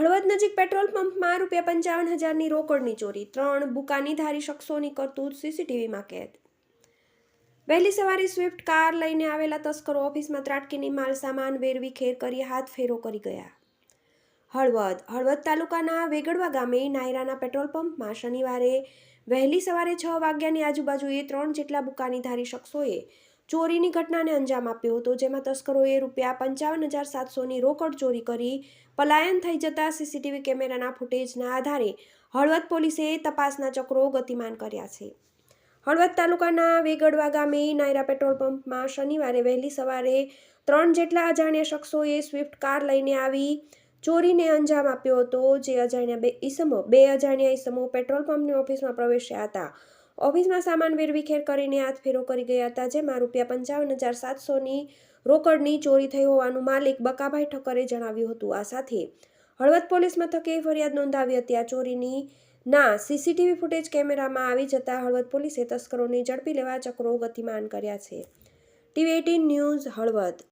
હળવદ નજીક પેટ્રોલ પંપમાં રૂપિયા પંચાવન હજારની રોકડની ચોરી. ત્રણ બુકાની ધારી શખ્સોની કરતૂત સીસીટીવીમાં કેદ. વહેલી સવારે સ્વિફ્ટ કાર લઈને આવેલા તસ્કરો ઓફિસમાં ત્રાટકીની માલ સામાન વેરવી ખેર કરી હાથ ફેરો કરી ગયા. હળવદ હળવદ તાલુકાના વેગડવા ગામે નાયરાના પેટ્રોલ પંપમાં શનિવારે વહેલી સવારે છ વાગ્યાની આજુબાજુએ ત્રણ જેટલા બુકાનીધારી શખ્સોએ ચોરીની ઘટનાને અંજામ આપ્યો હતો, જેમાં તસ્કરોએ રૂપિયા પંચાવન હજાર સાતસોની રોકડ ચોરી કરી પલાયન થઈ જતા સીસીટીવી કેમેરાના ફૂટેજના આધારે હળવદ પોલીસે તપાસના ચક્રો ગતિમાન કર્યા છે. હળવદ તાલુકાના વેગડવા ગામે નાયરા પેટ્રોલ પંપમાં શનિવારે વહેલી સવારે ત્રણ જેટલા અજાણ્યા શખ્સોએ સ્વિફ્ટ કાર લઈને આવી ચોરીને અંજામ આપ્યો હતો, જે અજાણ્યા બે ઈસમો, બે અજાણ્યા ઈસમો પેટ્રોલ પંપની ઓફિસમાં પ્રવેશ્યા હતા. ઓફિસમાં સામાન વેરવિખેર કરીને હાથ ફેરો કરી ગયા હતા, જેમાં રૂપિયા પંચાવન હજાર સાતસોની રોકડની ચોરી થઈ હોવાનું માલિક બકાભાઈ ઠક્કરે જણાવ્યું હતું. આ સાથે હળવદ પોલીસ મથકે ફરિયાદ નોંધાવી હતી. આ ચોરીની ના સીસીટીવી ફૂટેજ કેમેરામાં આવી જતા હળવદ પોલીસે તસ્કરોને ઝડપી લેવા ચક્રો ગતિમાન કર્યા છે. TV eighteen news Halvad